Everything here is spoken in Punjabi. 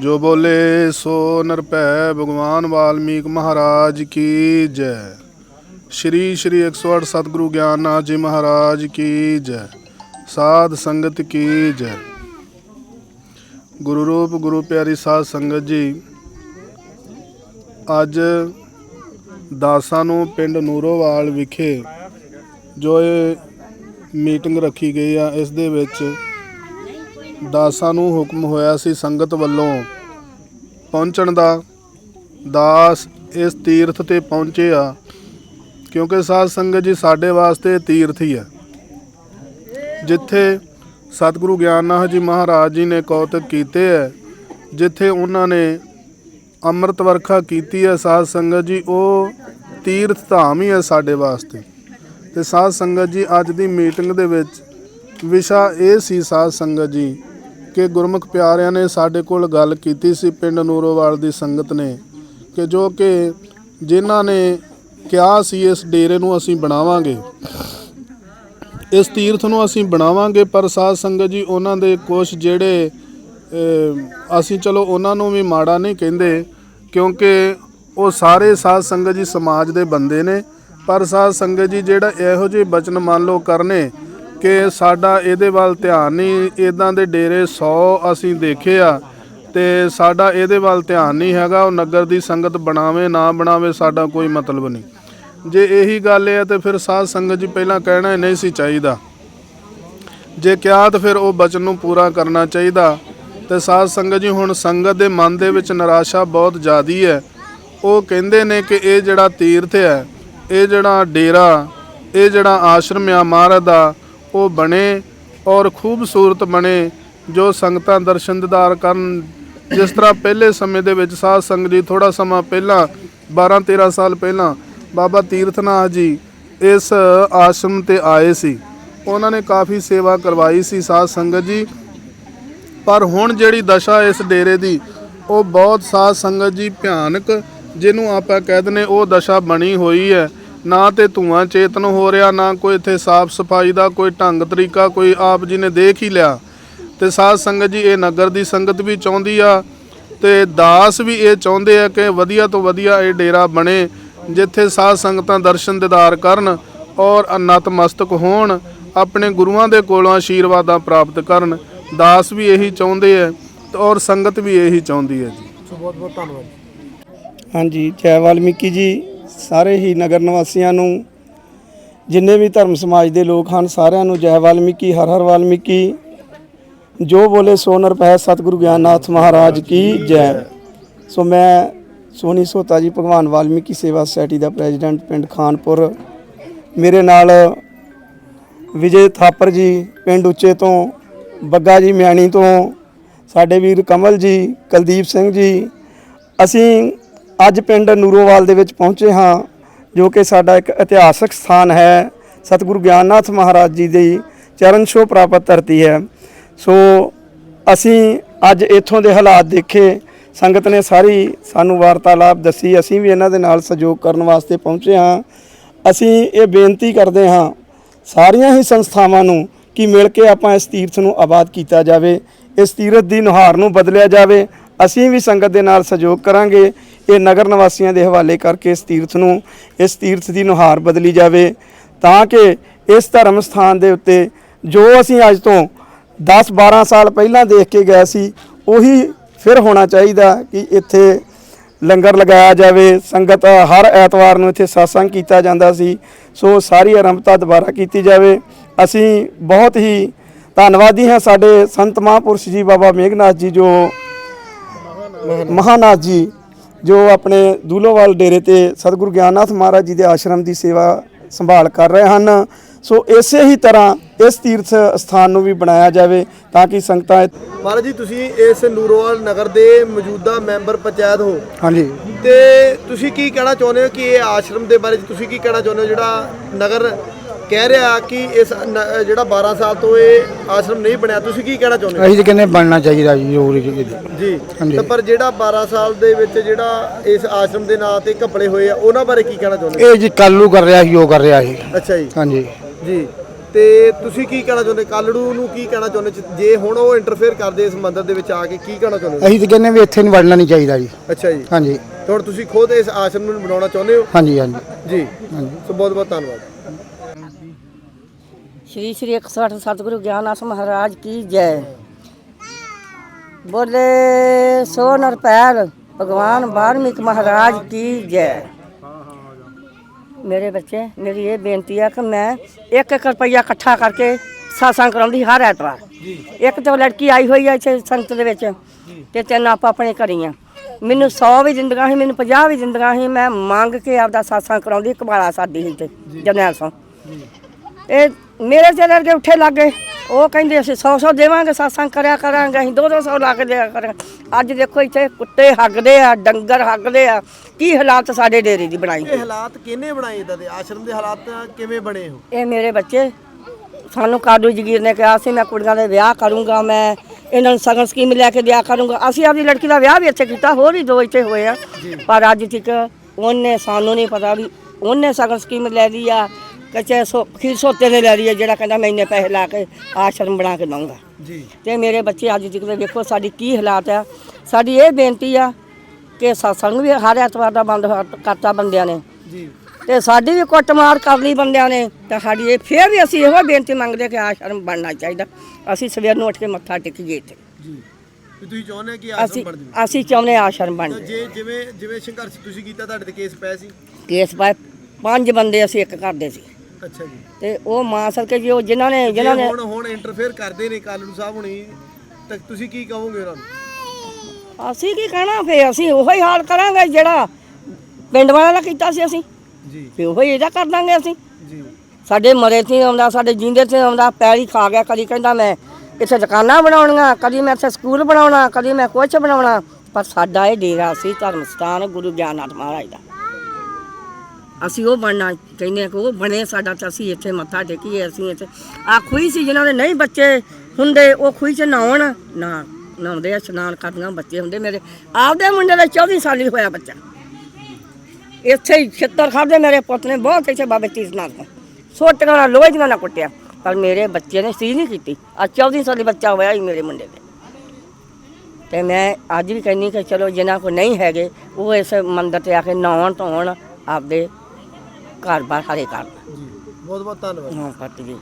ਜੋ ਬੋਲੇ ਸੋ ਨਿਰਭੈ ਭਗਵਾਨ ਵਾਲਮੀਕ ਮਹਾਰਾਜ ਕੀ ਜੈ। ਸ਼੍ਰੀ ਸ਼੍ਰੀ 108 ਸਤਿਗੁਰੂ ਗਿਆਨਨਾਥ ਜੀ ਮਹਾਰਾਜ ਕੀ ਜੈ। ਸਾਧ ਸੰਗਤ ਕੀ ਜੈ। ਗੁਰੂ ਰੂਪ, ਗੁਰੂ ਪਿਆਰੀ ਸਾਧ ਸੰਗਤ ਜੀ, ਅੱਜ ਦਾਸਾਂ ਨੂੰ ਪਿੰਡ ਨੂਰੋਵਾਲ ਵਿਖੇ ਜੋ ਇਹ ਮੀਟਿੰਗ ਰੱਖੀ ਗਈ ਆ, ਇਸ ਦੇ ਵਿੱਚ ਦਾਸਾਂ ਨੂੰ ਹੁਕਮ ਹੋਇਆ ਸੀ ਸੰਗਤ ਵੱਲੋਂ ਪਹੁੰਚਣ ਦਾ। ਦਾਸ ਇਸ ਤੀਰਥ ਤੇ ਪਹੁੰਚੇ ਆ, ਕਿਉਂਕਿ ਸਾਧ ਸੰਗਤ ਜੀ ਸਾਡੇ ਵਾਸਤੇ ਤੀਰਥ ਹੀ ਹੈ ਜਿੱਥੇ ਸਤਿਗੁਰੂ ਗਿਆਨਨਾਥ ਜੀ ਮਹਾਰਾਜ ਜੀ ਨੇ ਕੌਤਕ ਕੀਤੇ ਹੈ ਜਿੱਥੇ ਉਹਨਾਂ ਨੇ ਅੰਮ੍ਰਿਤ ਵਰਖਾ ਕੀਤੀ ਹੈ ਸਾਧ ਸੰਗਤ ਜੀ ਉਹ ਤੀਰਥ ਧਾਮ ਹੀ ਹੈ ਸਾਡੇ ਵਾਸਤੇ। ਤੇ ਸਾਧ ਸੰਗਤ ਜੀ ਅੱਜ ਦੀ ਮੀਟਿੰਗ ਦੇ ਵਿੱਚ ਵਿਸ਼ਾ ਇਹ ਸੀ ਸਾਧ ਸੰਗਤ ਜੀ ਕਿ ਗੁਰਮੁਖ ਪਿਆਰਿਆਂ ਨੇ ਸਾਡੇ ਕੋਲ ਗੱਲ ਕੀਤੀ ਸੀ ਪਿੰਡ ਨੂਰੋਵਾਲ ਦੀ ਸੰਗਤ ਨੇ, ਕਿ ਜੋ ਕਿ ਜਿਨ੍ਹਾਂ ਨੇ ਕਿਹਾ ਸੀ ਇਸ ਡੇਰੇ ਨੂੰ ਅਸੀਂ ਬਣਾਵਾਂਗੇ। ਇਸ ਤੀਰਥ ਨੂੰ ਅਸੀਂ ਬਣਾਵਾਂਗੇ, ਪਰ ਸਾਧ ਸੰਗਤ ਜੀ, ਉਹਨਾਂ ਦੇ ਕੁਛ ਜਿਹੜੇ ਅਸੀਂ ਚਲੋ ਉਹਨਾਂ ਨੂੰ ਵੀ ਮਾੜਾ ਨਹੀਂ ਕਹਿੰਦੇ, ਕਿਉਂਕਿ ਉਹ ਸਾਰੇ ਸਾਧ ਸੰਗਤ ਜੀ ਸਮਾਜ ਦੇ ਬੰਦੇ ਨੇ, ਪਰ ਸਾਧ ਸੰਗਤ ਜੀ ਜਿਹੜਾ ਇਹੋ ਜਿਹੇ ਬਚਨ ਮੰਨ ਲਓ ਕਰਨੇ ਕਿ ਸਾਡਾ ਇਹਦੇ ਵੱਲ ਧਿਆਨ ਨਹੀਂ ਇਦਾਂ ਦੇ ਡੇਰੇ 100 ਅਸੀਂ ਦੇਖੇ ਆ ਤੇ ਸਾਡਾ ਇਹਦੇ ਵੱਲ ਧਿਆਨ ਨਹੀਂ ਹੈਗਾ, ਉਹ ਨਗਰ ਦੀ ਸੰਗਤ ਬਣਾਵੇ ਨਾ ਬਣਾਵੇ ਸਾਡਾ ਕੋਈ ਮਤਲਬ ਨਹੀਂ। ਜੇ ਇਹੀ ਗੱਲ ਹੈ ਤੇ ਫਿਰ ਸਾਧ ਸੰਗਤ ਜੀ ਪਹਿਲਾਂ ਕਹਿਣਾ ਹੀ ਨਹੀਂ ਸੀ ਚਾਹੀਦਾ। ਜੇ ਕਿਹਾ ਤਾਂ ਫਿਰ ਉਹ ਬਚਨ ਨੂੰ ਪੂਰਾ ਕਰਨਾ ਚਾਹੀਦਾ। ਤੇ ਸਾਧ ਸੰਗਤ ਜੀ ਹੁਣ ਸੰਗਤ ਦੇ ਮਨ ਦੇ ਵਿੱਚ ਨਿਰਾਸ਼ਾ ਬਹੁਤ ਜ਼ਿਆਦੀ ਹੈ। ਉਹ ਕਹਿੰਦੇ ਨੇ ਕਿ ਇਹ ਜਿਹੜਾ ਤੀਰਥ ਹੈ, ਇਹ ਜਿਹੜਾ ਡੇਰਾ, ਇਹ ਜਿਹੜਾ ਆਸ਼ਰਮ ਆ ਮਹਾਰਾਜ ਦਾ ਉਹ ਬਣੇ ਔਰ ਖੂਬਸੂਰਤ ਬਣੇ, ਜੋ ਸੰਗਤਾਂ ਦਰਸ਼ਨ ਦਿਦਾਰ ਕਰਨ। ਜਿਸ ਤਰ੍ਹਾਂ ਪਹਿਲੇ ਸਮੇਂ ਦੇ ਵਿੱਚ ਸਾਧ ਸੰਗਤ ਜੀ ਥੋੜਾ ਸਮਾਂ ਪਹਿਲਾਂ 12 13 ਸਾਲ ਪਹਿਲਾਂ, ਬਾਬਾ ਤੀਰਥਨਾਥ ਜੀ ਇਸ ਆਸ਼ਰਮ ਤੇ ਆਏ ਸੀ। ਉਹਨਾਂ ਨੇ ਕਾਫੀ ਸੇਵਾ ਕਰਵਾਈ ਸੀ ਸਾਧ ਸੰਗਤ ਜੀ। ਪਰ ਹੁਣ ਜਿਹੜੀ ਦਸ਼ਾ ਇਸ ਡੇਰੇ ਦੀ, ਉਹ ਬਹੁਤ ਸਾਧ ਸੰਗਤ ਜੀ ਭਿਆਨਕ, ਜਿਹਨੂੰ ਆਪਾਂ ਕਹਿ ਦਿੰਦੇ ਉਹ ਦਸ਼ਾ ਬਣੀ ਹੋਈ ਹੈ। ਨਾ ਤੇ ਧੂਆਂ ਚੇਤਨ ਹੋ ਰਿਹਾ ਨਾ ਕੋਈ ਇੱਥੇ ਸਾਫ਼ ਸਫ਼ਾਈ ਦਾ ਕੋਈ ਢੰਗ ਤਰੀਕਾ ਕੋਈ ਆਪ ਜੀ ਨੇ ਦੇਖ ਹੀ ਲਿਆ। ਤੇ ਸਾਧ ਸੰਗਤ ਜੀ ਇਹ ਨਗਰ ਦੀ ਸੰਗਤ ਵੀ ਚਾਹੁੰਦੀ ਆ ਤੇ ਦਾਸ ਵੀ ਇਹ ਚਾਹੁੰਦੇ ਆ ਕਿ ਵਧੀਆ ਤੋਂ ਵਧੀਆ ਇਹ ਡੇਰਾ ਬਣੇ ਜਿੱਥੇ ਸਾਧ ਸੰਗਤਾਂ ਦਰਸ਼ਨ ਦਿਦਾਰ ਕਰਨ ਔਰ ਨਤਮਸਤਕ ਹੋਣ ਆਪਣੇ ਗੁਰੂਆਂ ਦੇ ਕੋਲੋਂ ਆਸ਼ੀਰਵਾਦਾਂ ਪ੍ਰਾਪਤ ਕਰਨ। ਦਾਸ ਵੀ ਇਹੀ ਚਾਹੁੰਦੇ ਆ ਤੇ ਔਰ ਸੰਗਤ ਵੀ ਇਹੀ ਚਾਹੁੰਦੀ ਹੈ ਜੀ। ਬਹੁਤ ਬਹੁਤ ਧੰਨਵਾਦ ਹਾਂਜੀ ਜੈ ਵਾਲਮੀਕੀ ਜੀ। ਸਾਰੇ ਹੀ ਨਗਰ ਨਿਵਾਸੀਆਂ ਨੂੰ, ਜਿੰਨੇ ਵੀ ਧਰਮ ਸਮਾਜ ਦੇ ਲੋਕ ਹਨ, ਸਾਰਿਆਂ ਨੂੰ ਜੈ ਵਾਲਮੀਕੀ, ਹਰ ਹਰ ਵਾਲਮੀਕੀ। ਜੋ ਬੋਲੇ ਸੋ ਨਰਪੈ ਸਤਿਗੁਰੂ ਗਿਆਨਨਾਥ ਮਹਾਰਾਜ ਕੀ ਜੈ। ਸੋ ਮੈਂ ਸੋਨੀ ਸੋਤਾ ਜੀ, ਭਗਵਾਨ ਵਾਲਮੀਕੀ ਸੇਵਾ ਸੁਸਾਇਟੀ ਦਾ ਪ੍ਰੈਜ਼ੀਡੈਂਟ ਪਿੰਡ ਖਾਨਪੁਰ। ਮੇਰੇ ਨਾਲ ਵਿਜੇ ਥਾਪਰ ਜੀ, ਪਿੰਡ ਉੱਚੇ ਤੋਂ, ਬੱਗਾ ਜੀ, ਮਿਆਣੀ ਤੋਂ, ਸਾਡੇ ਵੀਰ ਕਮਲ ਜੀ, ਕੁਲਦੀਪ ਸਿੰਘ ਜੀ। ਅਸੀਂ ਅੱਜ ਪਿੰਡ ਨੂਰੋਵਾਲ ਦੇ ਵਿੱਚ ਪਹੁੰਚੇ ਹਾਂ, ਜੋ ਕਿ ਸਾਡਾ ਇੱਕ ਇਤਿਹਾਸਕ ਸਥਾਨ ਹੈ। ਸਤਿਗੁਰੂ ਗਿਆਨਨਾਥ ਮਹਾਰਾਜ ਜੀ ਦੀ ਚਰਨ ਛੋਹ ਪ੍ਰਾਪਤ ਧਰਤੀ ਹੈ। ਸੋ ਅਸੀਂ ਅੱਜ ਇੱਥੋਂ ਦੇ ਹਾਲਾਤ ਦੇਖੇ। ਸੰਗਤ ਨੇ ਸਾਰੀ ਸਾਨੂੰ ਵਾਰਤਾਲਾਪ ਦੱਸੀ। ਅਸੀਂ ਵੀ ਇਹਨਾਂ ਦੇ ਨਾਲ ਸਹਿਯੋਗ ਕਰਨ ਵਾਸਤੇ ਪਹੁੰਚੇ ਹਾਂ। ਅਸੀਂ ਇਹ ਬੇਨਤੀ ਕਰਦੇ ਹਾਂ ਸਾਰੀਆਂ ਹੀ ਸੰਸਥਾਵਾਂ ਨੂੰ ਕਿ ਮਿਲ ਕੇ ਆਪਾਂ ਇਸ ਤੀਰਥ ਨੂੰ ਆਬਾਦ ਕੀਤਾ ਜਾਵੇ। ਇਸ ਤੀਰਥ ਦੀ ਨੁਹਾਰ ਨੂੰ ਬਦਲਿਆ ਜਾਵੇ। ਅਸੀਂ ਵੀ ਸੰਗਤ ਦੇ ਨਾਲ ਸਹਿਯੋਗ ਕਰਾਂਗੇ। ਇਹ ਨਗਰ ਨਿਵਾਸੀਆਂ ਦੇ ਹਵਾਲੇ ਕਰਕੇ ਇਸ ਤੀਰਥ ਨੂੰ ਇਸ ਤੀਰਥ ਦੀ ਨੁਹਾਰ ਬਦਲੀ ਜਾਵੇ ਤਾਂ ਕਿ ਇਸ ਧਰਮ ਸਥਾਨ ਦੇ ਉੱਤੇ ਜੋ ਅਸੀਂ ਅੱਜ ਤੋਂ 10 12 ਸਾਲ ਪਹਿਲਾਂ ਦੇਖ ਕੇ ਗਏ ਸੀ ਉਹੀ ਫਿਰ ਹੋਣਾ ਚਾਹੀਦਾ ਕਿ ਇੱਥੇ ਲੰਗਰ ਲਗਾਇਆ ਜਾਵੇ ਸੰਗਤ ਹਰ ਐਤਵਾਰ ਨੂੰ ਇੱਥੇ satsang ਕੀਤਾ ਜਾਂਦਾ ਸੀ ਸੋ ਸਾਰੀ ਆਰੰਭਤਾ ਦੁਬਾਰਾ ਕੀਤੀ ਜਾਵੇ। ਅਸੀਂ ਬਹੁਤ ਹੀ ਧੰਨਵਾਦੀ ਹਾਂ ਸਾਡੇ ਸੰਤ ਮਹਾਂਪੁਰਸ਼ ਜੀ ਬਾਬਾ ਮੇਘਨਾਥ ਜੀ ਜੋ ਮਹਾਨਾਥ ਜੀ ਜੋ ਆਪਣੇ ਦੂਲੋਵਾਲ ਡੇਰੇ ਤੇ ਸਤਿਗੁਰੂ ਗਿਆਨਨਾਥ ਮਹਾਰਾਜ ਜੀ ਦੇ ਆਸ਼ਰਮ ਦੀ ਸੇਵਾ ਸੰਭਾਲ ਕਰ ਰਹੇ ਹਨ। ਸੋ ਇਸੇ ਹੀ ਤਰ੍ਹਾਂ ਇਸ ਤੀਰਥ ਸਥਾਨ ਨੂੰ ਵੀ ਬਣਾਇਆ ਜਾਵੇ ਤਾਂ ਕਿ ਸੰਗਤਾਂ ਮਹਾਰਾਜ ਜੀ ਤੁਸੀਂ ਇਸ ਨੂਰੋਵਾਲ ਨਗਰ ਦੇ ਮੌਜੂਦਾ ਮੈਂਬਰ ਪੰਚਾਇਤ ਹੋ। ਹਾਂਜੀ। ਤੇ ਤੁਸੀਂ ਕੀ ਕਹਿਣਾ ਚਾਹੁੰਦੇ ਹੋ ਕਿ ਇਹ ਆਸ਼ਰਮ ਦੇ ਬਾਰੇ ਤੁਸੀਂ ਕੀ ਕਹਿਣਾ ਚਾਹੁੰਦੇ ਹੋ ਜਿਹੜਾ ਨਗਰ ਕਹਿ ਰਿਹਾ ਕਿ ਇਸ ਨ- ਜਿਹੜਾ 12 ਸਾਲ ਤੋਂ ਇਹ ਆਸ਼ਰਮ ਨਹੀਂ ਬਣਿਆ ਤੁਸੀਂ ਕੀ ਕਹਿਣਾ ਚਾਹੁੰਦੇ ਹੋ? ਅਸੀਂ ਤਾਂ ਕਹਿੰਦੇ ਬਣਨਾ ਚਾਹੀਦਾ ਜੀ ਜ਼ਰੂਰ ਜੀ ਜੀ। ਹਾਂਜੀ। ਤੇ ਪਰ ਜਿਹੜਾ 12 ਸਾਲ ਦੇ ਵਿੱਚ ਜਿਹੜਾ ਇਸ ਆਸ਼ਰਮ ਦੇ ਨਾਂ ਤੇ ਘਪਲੇ ਹੋਏ ਆ ਉਹਨਾਂ ਬਾਰੇ ਕੀ ਕਹਿਣਾ ਚਾਹੁੰਦੇ ਹੋ? ਇਹ ਜੀ ਕੱਲੂ ਕਰ ਰਿਹਾ ਸੀ ਉਹ ਕਰ ਰਿਹਾ ਸੀ। ਅੱਛਾ ਜੀ। ਹਾਂਜੀ। ਜੀ ਤੇ ਤੁਸੀਂ ਕੀ ਕਹਿਣਾ ਚਾਹੁੰਦੇ? ਕਾਲੜੂ ਨੂੰ ਕੀ ਕਹਿਣਾ ਚਾਹੁੰਦੇ? ਚ- ਜੇ ਹੁਣ ਉਹ ਇੰਟਰਫੇਅਰ ਕਰਦੇ ਇਸ ਮੰਦਿਰ ਦੇ ਵਿੱਚ ਆ ਕੇ ਕੀ ਕਹਿਣਾ ਚਾਹੁੰਦੇ ਹੋ? ਅਸੀਂ ਤਾਂ ਕਹਿੰਦੇ ਵੀ ਇੱਥੇ ਨਹੀਂ ਵੜਨਾ ਨਹੀਂ ਚਾਹੀਦਾ ਜੀ। ਅੱਛਾ ਜੀ। ਹਾਂਜੀ। ਤੇ ਹੁਣ ਤੁਸੀਂ ਖੁਦ ਇਸ ਆਸ਼ਰਮ ਨੂੰ ਬਣਾਉਣਾ ਚਾਹੁੰਦੇ ਹੋ? ਹਾਂਜੀ ਹਾਂਜੀ। ਜੀ। ਸੋ ਬਹੁਤ ਬਹੁਤ ਧੰਨਵਾਦ। ਸ਼੍ਰੀ ਸ਼੍ਰੀ 160 ਸਤਿਗੁਰੂ ਗਿਆਨਾਸ ਮਹਾਰਾਜ ਕੀ ਜੈ। ਬੋਲੇ ਸੋ ਨਰਪੈਲ ਭਗਵਾਨ ਬਾਰਮਿਕ ਮਹਾਰਾਜ ਕੀ ਜੈ। ਮੇਰੇ ਬੱਚੇ ਮੇਰੀ ਇਹ ਬੇਨਤੀ ਆ ਕਿ ਮੈਂ 1 1 ਰੁਪਈਆ ਇਕੱਠਾ ਕਰਕੇ ਸਾਸਾਂ ਕਰਾਉਂਦੀ ਹਰ ਐਤਵਾਰ। ਇੱਕ ਤਾਂ ਲੜਕੀ ਆਈ ਹੋਈ ਹੈ ਇੱਥੇ ਸੰਗਤ ਦੇ ਵਿੱਚ ਤੇ ਤਿੰਨ ਆਪਾਂ ਆਪਣੇ ਘਰੀਆਂ ਮੈਨੂੰ 100 ਵੀ ਜ਼ਿੰਦਗਾ ਸੀ ਮੈਨੂੰ 50 ਵੀ ਜ਼ਿੰਦਗਾ ਸੀ ਮੈਂ ਮੰਗ ਕੇ ਆਪਦਾ ਸਾਸਾਂ ਕਰਾਉਂਦੀ ਕਬਾਲਾ ਸਾਡੀ ਸੀ ਤੇ ਜਰਨੈਲ ਸਿੰਘ ਇਹ ਮੇਰੇ ਚਲੇ ਕੇ ਉੱਠੇ ਲੱਗੇ। ਉਹ ਕਹਿੰਦੇ ਅਸੀਂ 100 100 ਦੇਵਾਂਗੇ satsang ਕਰਿਆ ਕਰਾਂਗੇ ਅਸੀਂ 2 200 ਲਾ ਕੇ ਦਿਆ ਕਰਾਂਗੇ। ਅੱਜ ਦੇਖੋ ਇੱਥੇ ਕੁੱਤੇ ਹੱਗਦੇ ਆ ਡੰਗਰ ਹੱਗਦੇ ਆ। ਕੀ ਹਾਲਾਤ ਸਾਡੇ ਡੇਰੇ ਦੀ ਬਣਾਈ ਇਹ ਹਾਲਾਤ ਕਿਹਨੇ ਬਣਾਏ ਇਦਾਂ ਦੇ? ਆਸ਼ਰਮ ਦੇ ਹਾਲਾਤ ਕਿਵੇਂ ਬਣੇ ਹੋ ਇਹ ਮੇਰੇ ਬੱਚੇ ਸਾਨੂੰ ਕਾਦੂ ਜਗੀਰ ਨੇ ਕਿਹਾ ਸੀ ਮੈਂ ਕੁੜੀਆਂ ਦੇ ਵਿਆਹ ਕਰੂੰਗਾ ਮੈਂ ਇਹਨਾਂ ਨੂੰ ਸਗਨ ਸਕੀਮ ਲੈ ਕੇ ਦਿਆ ਕਰੂੰਗਾ। ਅਸੀਂ ਆਪਦੀ ਲੜਕੀ ਦਾ ਵਿਆਹ ਵੀ ਇੱਥੇ ਕੀਤਾ ਹੋਰ ਹੀ ਦੋ ਇੱਥੇ ਹੋਏ ਆ। ਪਰ ਅੱਜ ਤੱਕ ਉਹਨੇ ਸਾਨੂੰ ਨਹੀਂ ਪਤਾ ਵੀ ਉਹਨੇ ਸਗਨ ਸਕੀਮ ਲੈ ਲਈ ਆ ਕੱਚੇ ਸੋ ਖੀਰ ਸੋਤੇ ਨੇ ਲੈ ਲਈ ਆ ਜਿਹੜਾ ਕਹਿੰਦਾ ਮੈਂ ਇੰਨੇ ਪੈਸੇ ਲਾ ਕੇ ਆਸ਼ਰਮ ਬਣਾ ਕੇ ਦਊਂਗਾ ਜੀ। ਤੇ ਮੇਰੇ ਬੱਚੇ ਅੱਜ ਤੱਕ ਦੇ ਵੇਖੋ ਸਾਡੀ ਕੀ ਹਾਲਾਤ ਆ। ਸਾਡੀ ਇਹ ਬੇਨਤੀ ਆ ਕਿ ਸਤਸੰਗ ਵੀ ਹਰ ਐਤਵਾਰ ਦਾ ਬੰਦ ਕਰਤਾ ਬੰਦਿਆਂ ਨੇ। ਜੀ। ਤੇ ਸਾਡੀ ਵੀ ਕੁੱਟਮਾਰ ਕਰ ਲਈ ਬੰਦਿਆਂ ਨੇ ਤੇ ਸਾਡੀ ਇਹ ਫੇਰ ਵੀ ਅਸੀਂ ਇਹੋ ਬੇਨਤੀ ਮੰਗਦੇ ਕਿ ਆਸ਼ਰਮ ਬਣਨਾ ਚਾਹੀਦਾ। ਅਸੀਂ ਸਵੇਰ ਨੂੰ ਉੱਠ ਕੇ ਮੱਥਾ ਟੇਕੀਏ ਇੱਥੇ। ਜੀ। ਵੀ ਤੁਸੀਂ ਚਾਹੁੰਦੇ ਕਿ ਆਸ਼ਰਮ ਅਸੀਂ ਬਣ ਜਾਵੇ? ਅਸੀਂ ਚਾਹੁੰਦੇ ਆਸ਼ਰਮ ਬਣ ਤਾਂ ਜਾਵੇ। ਜੇ ਜਿਵੇਂ ਜਿਵੇਂ ਸੰਘਰਸ਼ ਤੁਸੀਂ ਕੀਤਾ ਤੁਹਾਡੇ ਤੇ ਕੇਸ ਪਏ ਸੀ? ਕੇਸ ਪਾਏ। ਪੰਜ ਬੰਦੇ ਅਸੀਂ ਇੱਕ ਕਰਦੇ ਸੀ। ਅੱਛਾ ਜੀ। ਤੇ ਉਹ ਮਾਂ ਸਦਕੇ ਜੀ ਉਹ ਜਿਨ੍ਹਾਂ ਨੇ ਜਿਨ੍ਹਾਂ ਨੇ ਹੁਣ ਹੁਣ ਇੰਟਰਫੇਅਰ ਕਰਦੇ ਨੇ ਕਾਲੂ ਸਾਹਿਬ ਹੁਣੀ ਤਾਂ ਤੁਸੀਂ ਕੀ ਕਹੋਗੇ ਉਹਨਾਂ ਨੂੰ? ਅਸੀਂ ਕੀ ਕਹਿਣਾ ਫੇ ਅਸੀਂ ਉਹੋ ਹੀ ਹਾਲ ਕਰਾਂਗੇ ਜਿਹੜਾ ਪਿੰਡ ਵਾਲਿਆਂ ਦਾ ਕੀਤਾ ਸੀ ਅਸੀਂ। ਜੀ। ਫੇ ਉਹੋ ਹੀ ਇਹਦਾ ਕਰ ਦਾਂਗੇ ਅਸੀਂ। ਜੀ। ਸਾਡੇ ਮਰੇ ਤੇ ਆਉਂਦਾ ਸਾਡੇ ਜਿੰਦੇ ਤੇ ਆਉਂਦਾ ਪੈਰੀ ਖਾ ਗਿਆ ਕਦੀ ਕਹਿੰਦਾ ਮੈਂ ਇੱਥੇ ਦੁਕਾਨਾਂ ਬਣਾਉਣੀਆਂ ਕਦੀ ਮੈਂ ਇੱਥੇ ਸਕੂਲ ਬਣਾਉਣਾ ਕਦੀ ਮੈਂ ਕੁਛ ਬਣਾਉਣਾ ਪਰ ਸਾਡਾ ਇਹ ਡੇਰਾ ਸੀ ਧਰਮ ਸਥਾਨ ਗੁਰੂ ਗਿਆਨਨਾਥ ਮਹਾਰਾਜ ਦਾ। ਅਸੀਂ ਉਹ ਬਣਨਾ ਕਹਿੰਦੇ ਹਾਂ ਕਿ ਉਹ ਬਣੇ ਸਾਡਾ ਤਾਂ ਅਸੀਂ ਇੱਥੇ ਮੱਥਾ ਟੇਕੀਏ, ਅਸੀਂ ਇੱਥੇ ਆ ਖੂਹੀ ਸੀ ਜਿਨ੍ਹਾਂ ਦੇ ਨਹੀਂ ਬੱਚੇ ਹੁੰਦੇ, ਉਹ ਖੂਹੀ 'ਚ ਨਹਾਉਣ, ਨਾ ਨਹਾਉਂਦੇ ਆ, ਇਸ਼ਨਾਨ ਕਰਦੀਆਂ ਬੱਚੇ ਹੁੰਦੇ ਮੇਰੇ। ਆਪਦੇ ਮੁੰਡੇ ਦਾ 24 ਸਾਲੀ ਹੋਇਆ ਬੱਚਾ। ਇੱਥੇ ਹੀ ਛਿੱਤਰ ਖਾਦੇ ਮੇਰੇ ਪੁੱਤ ਨੇ, ਬਹੁਤ ਇੱਥੇ ਬਾਬੇ ਤੀਰਥ ਨਾਲ ਸੋਟੀਆਂ ਨਾਲ ਲੋਹੇ ਦੀਆਂ ਨਾਲ ਕੁੱਟਿਆ, ਪਰ ਮੇਰੇ ਬੱਚੇ ਨੇ ਸੀ ਨਹੀਂ ਕੀਤੀ। ਆ 14 ਸਾਲੀ ਬੱਚਾ ਹੋਇਆ ਹੀ ਮੇਰੇ ਮੁੰਡੇ ਦੇ। ਤੇ ਮੈਂ ਅੱਜ ਵੀ ਕਹਿੰਨੀ ਕਿ ਚਲੋ ਜਿਨ੍ਹਾਂ ਕੋ ਨਹੀਂ ਹੈਗੇ, ਉਹ ਇਸ ਮੰਦਰ ਤੇ ਆ ਕੇ ਨਹਾਉਣ ਧੋਣ ਆਪਦੇ ਘਰ ਬਾਰ ਹਰੇ ਕਰਨ ਜੀ ਬਹੁਤ ਬਹੁਤ ਧੰਨਵਾਦ। ਹਾਂ ਕਰਤੀ ਜੀ।